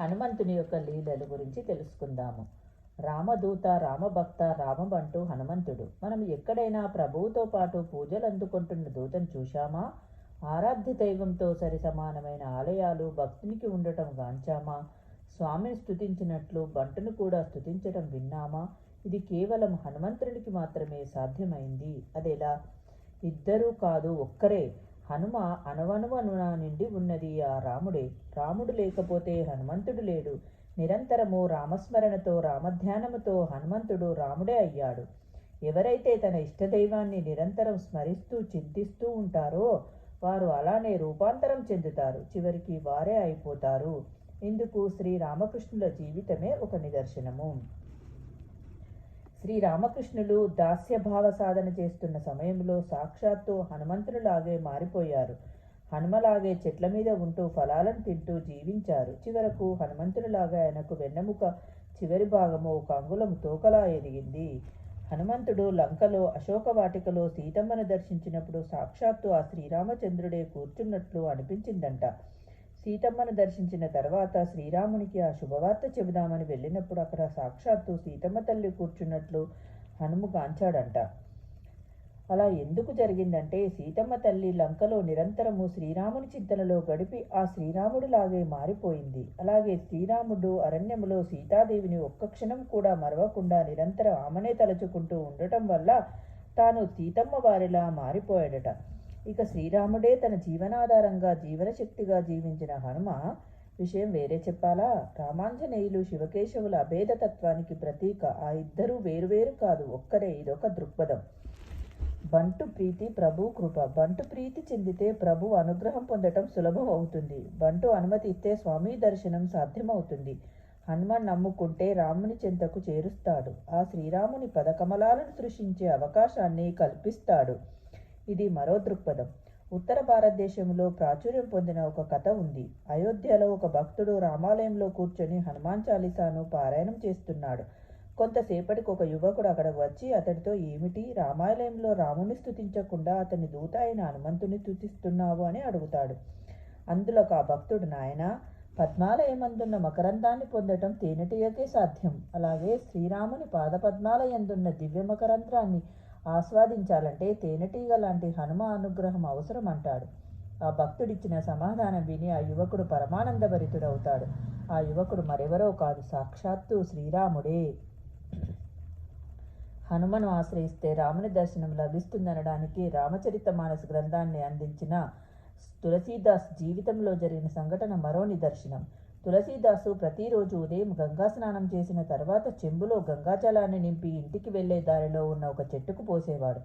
హనుమంతుని యొక్క లీలల గురించి తెలుసుకుందాము. రామదూత రామభక్త రామబంటు హనుమంతుడు. మనం ఎక్కడైనా ప్రభువుతో పాటు పూజలు అందుకుంటున్న దూతను చూశామా? ఆరాధ్య దైవంతో సరి సమానమైన ఆలయాలు భక్తునికి ఉండటం గాంచామా స్వామిని స్థుతించినట్లు బంటును కూడా స్తుతించడం విన్నామా? ఇది కేవలం హనుమంతునికి మాత్రమే సాధ్యమైంది. అదెలా? ఇద్దరూ కాదు ఒక్కరే. హనుమ అణువణువనున నిండి ఉన్నది ఆ రాముడే. రాముడు లేకపోతే హనుమంతుడు లేడు. నిరంతరము రామస్మరణతో రామధ్యానముతో హనుమంతుడు రాముడే అయ్యాడు. ఎవరైతే తన ఇష్టదైవాన్ని నిరంతరం స్మరిస్తూ చింతిస్తూ ఉంటారో వారు అలానే రూపాంతరం చెందుతారు. చివరికి వారే అయిపోతారు. ఇందుకు శ్రీరామకృష్ణుల జీవితమే ఒక నిదర్శనము. శ్రీరామకృష్ణులు దాస్యభావ సాధన చేస్తున్న సమయంలో సాక్షాత్తు హనుమంతునిలాగే మారిపోయారు. హనుమలాగే చెట్ల మీద ఉంటూ ఫలాలను తింటూ జీవించారు. చివరకు హనుమంతుడిలాగా ఆయనకు వెన్నెముక చివరి భాగము ఒక అంగుళం తోకలా ఎదిగింది. హనుమంతుడు లంకలో అశోక వాటికలో సీతమ్మను దర్శించినప్పుడు సాక్షాత్తు ఆ శ్రీరామచంద్రుడే కూర్చున్నట్లు అనిపించిందంట. సీతమ్మను దర్శించిన తర్వాత శ్రీరామునికి ఆ శుభవార్త చెబుదామని వెళ్ళినప్పుడు అక్కడ సాక్షాత్తు సీతమ్మ తల్లి కూర్చున్నట్లు హనుము కాంచాడంట. అలా ఎందుకు జరిగిందంటే సీతమ్మ తల్లి లంకలో నిరంతరము శ్రీరాముని చింతనలో గడిపి ఆ శ్రీరాముడిలాగే మారిపోయింది. అలాగే శ్రీరాముడు అరణ్యములో సీతాదేవిని ఒక్క క్షణం కూడా మరవకుండా నిరంతరం ఆమెనే తలుచుకుంటూ ఉండటం వల్ల తాను సీతమ్మ వారిలా మారిపోయాడట. ఇక శ్రీరాముడే తన జీవనాధారంగా జీవనశక్తిగా జీవించిన హనుమ విషయం వేరే చెప్పాలా? రామాంజనేయులు శివకేశవుల అభేదతత్వానికి ప్రతీక. ఆ ఇద్దరూ వేరువేరు కాదు. ఒక్కరే. ఇదొక దృక్పథం. బంటు ప్రీతి ప్రభు కృప. బంటు ప్రీతి చెందితే ప్రభు అనుగ్రహం పొందటం సులభం అవుతుంది. బంటు అనుమతి ఇస్తే స్వామి దర్శనం సాధ్యమవుతుంది. హనుమాన్ నమ్ముకుంటే రాముని చెంతకు చేరుస్తాడు. ఆ శ్రీరాముని పదకమలాలను సృష్టించే అవకాశాన్ని కల్పిస్తాడు. ఇది మరో దృక్పథం. ఉత్తర భారతదేశంలో ప్రాచుర్యం పొందిన ఒక కథ ఉంది. అయోధ్యలో ఒక భక్తుడు రామాలయంలో కూర్చొని హనుమాన్ చాలీసాను పారాయణం చేస్తున్నాడు. కొంతసేపటికి ఒక యువకుడు అక్కడ వచ్చి అతడితో ఏమిటి? రామాలయంలో రాముని స్థుతించకుండా అతని దూత అయిన హనుమంతుని స్థుతిస్తున్నావు అని అడుగుతాడు. అందులో ఆ భక్తుడు నాయన పద్మాలయమందున్న మకరందాన్ని పొందటం తేనెటీయకే సాధ్యం. అలాగే శ్రీరాముని పాదపద్మాలయందున్న దివ్య మకరంధ్రాన్ని ఆస్వాదించాలంటే తేనెటీగ లాంటి హనుమ అనుగ్రహం అవసరం అంటాడు. ఆ భక్తుడిచ్చిన సమాధానం విని ఆ యువకుడు పరమానందభరితుడవుతాడు. ఆ యువకుడు మరెవరో కాదు సాక్షాత్తు శ్రీరాముడే. హనుమను ఆశ్రయిస్తే రాముని దర్శనం లభిస్తుందనడానికి రామచరిత మానస గ్రంథాన్ని అందించిన తులసీదాస్ జీవితంలో జరిగిన సంఘటన మరో నిదర్శనం. తులసీదాసు ప్రతిరోజు ఉదయం గంగా స్నానం చేసిన తర్వాత చెంబులో గంగాజలాన్ని నింపి ఇంటికి వెళ్ళే దారిలో ఉన్న ఒక చెట్టుకు పోసేవాడు.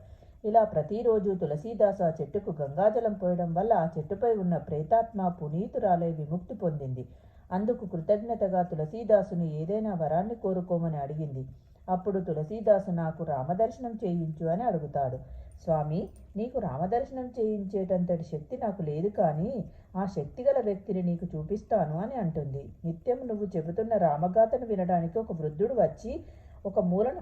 ఇలా ప్రతిరోజు తులసీదాసు ఆ చెట్టుకు గంగాజలం పోయడం వల్ల ఆ చెట్టుపై ఉన్న ప్రేతాత్మ పునీతురాలై విముక్తి పొందింది. అందుకు కృతజ్ఞతగా తులసీదాసుని ఏదైనా వరాన్ని కోరుకోమని అడిగింది. అప్పుడు తులసీదాసు నాకు రామదర్శనం చేయించు అని అడుగుతాడు. స్వామి నీకు రామదర్శనం చేయించేటంతటి శక్తి నాకు లేదు కానీ ఆ శక్తిగల వ్యక్తిని నీకు చూపిస్తాను అని అంటుంది. నిత్యం నువ్వు చెబుతున్న రామగాథను వినడానికి ఒక వృద్ధుడు వచ్చి ఒక మూలను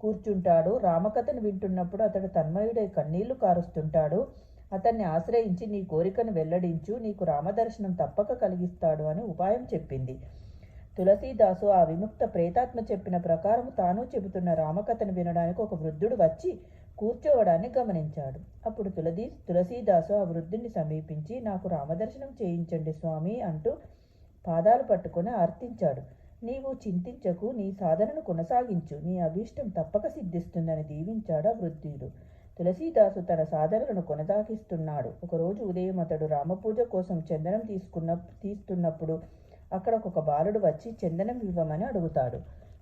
కూర్చుంటాడు. రామకథను వింటున్నప్పుడు అతడు తన్మయుడై కన్నీళ్ళు కారుస్తుంటాడు. అతన్ని ఆశ్రయించి నీ కోరికను వెల్లడించు నీకు రామదర్శనం తప్పక కలిగిస్తాడు అని ఉపాయం చెప్పింది. తులసీదాసు ఆ విముక్త ప్రేతాత్మ చెప్పిన ప్రకారం తాను చెబుతున్న రామకథను వినడానికి ఒక వృద్ధుడు వచ్చి కూర్చోవడాన్ని గమనించాడు. అప్పుడు తులసి తులసీదాసు ఆ వృద్ధుడిని సమీపించి నాకు రామదర్శనం చేయించండి స్వామి అంటూ పాదాలు పట్టుకొని అర్థించాడు నీవు చింతించకు నీ సాధనను కొనసాగించు నీ అభీష్టం తప్పక సిద్ధిస్తుందని దీవించాడు ఆ వృద్ధుడు. తులసీదాసు తన సాధనలను కొనసాగిస్తున్నాడు. ఒకరోజు ఉదయం అతడు రామపూజ కోసం చందనం తీసుకున్న తీస్తున్నప్పుడు అక్కడ ఒక బాలుడు వచ్చి చందనం ఇవ్వమని అడుగుతాడు.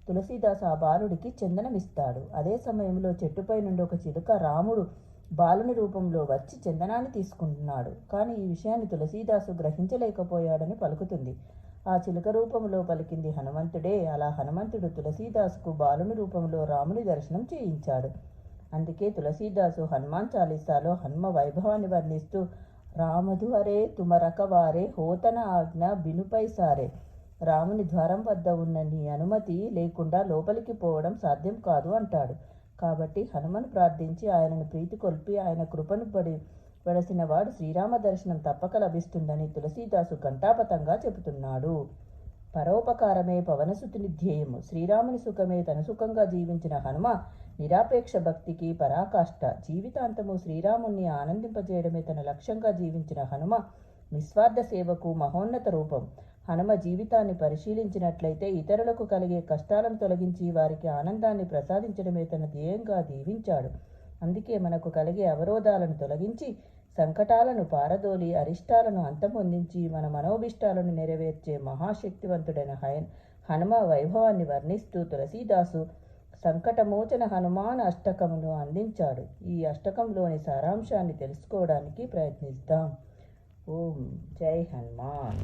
తులసీదాస్ ఆ బాలుడికి చందనం ఇస్తాడు. అదే సమయంలో చెట్టుపై నుండి ఒక చిలుక రాముడు బాలుని రూపంలో వచ్చి చందనాన్ని తీసుకుంటున్నాడు. కానీ ఈ విషయాన్ని తులసీదాసు గ్రహించలేకపోయాడని పలుకుతుంది. ఆ చిలుక రూపంలో పలికింది హనుమంతుడే. అలా హనుమంతుడు తులసీదాసుకు బాలుని రూపంలో రాముని దర్శనం చేయించాడు. అందుకే తులసీదాసు హనుమాన్ చాలీసాలో హనుమ వైభవాన్ని వర్ణిస్తూ రామధు అరే తుమరకవారే హోతన ఆజ్ఞ బినుపై సారే. రాముని ద్వారం వద్ద ఉన్న నీ అనుమతి లేకుండా లోపలికి పోవడం సాధ్యం కాదు అంటాడు. కాబట్టి హనుమను ప్రార్థించి ఆయనను ప్రీతి కొల్పి ఆయన కృపను పడి పడసిన వాడు శ్రీరామ దర్శనం తప్పక లభిస్తుందని తులసీదాసు ఘంటాపతంగా చెబుతున్నాడు. పరోపకారమే పవనసుతుని ధ్యేయము శ్రీరాముని సుఖమే తన సుఖంగా జీవించిన హనుమ నిరాపేక్ష భక్తికి పరాకాష్ట. జీవితాంతము శ్రీరాముణ్ణి ఆనందింపజేయడమే తన లక్ష్యంగా జీవించిన హనుమ నిస్వార్థ సేవకు మహోన్నత రూపం. హనుమ జీవితాన్ని పరిశీలించినట్లయితే ఇతరులకు కలిగే కష్టాలను తొలగించి వారికి ఆనందాన్ని ప్రసాదించడమే తన ధ్యేయంగా దీవించాడు. అందుకే మనకు కలిగే అవరోధాలను తొలగించి సంకటాలను పారదోలి అరిష్టాలను అంతమొందించి మన మనోభిష్టాలను నెరవేర్చే మహాశక్తివంతుడైన హయన్ హనుమ వైభవాన్ని వర్ణిస్తూ తులసీదాసు సంకటమోచన హనుమాన్ అష్టకమును అందించాడు. ఈ అష్టకంలోని సారాంశాన్ని తెలుసుకోవడానికి ప్రయత్నిస్తాం ఓం జై హనుమాన్.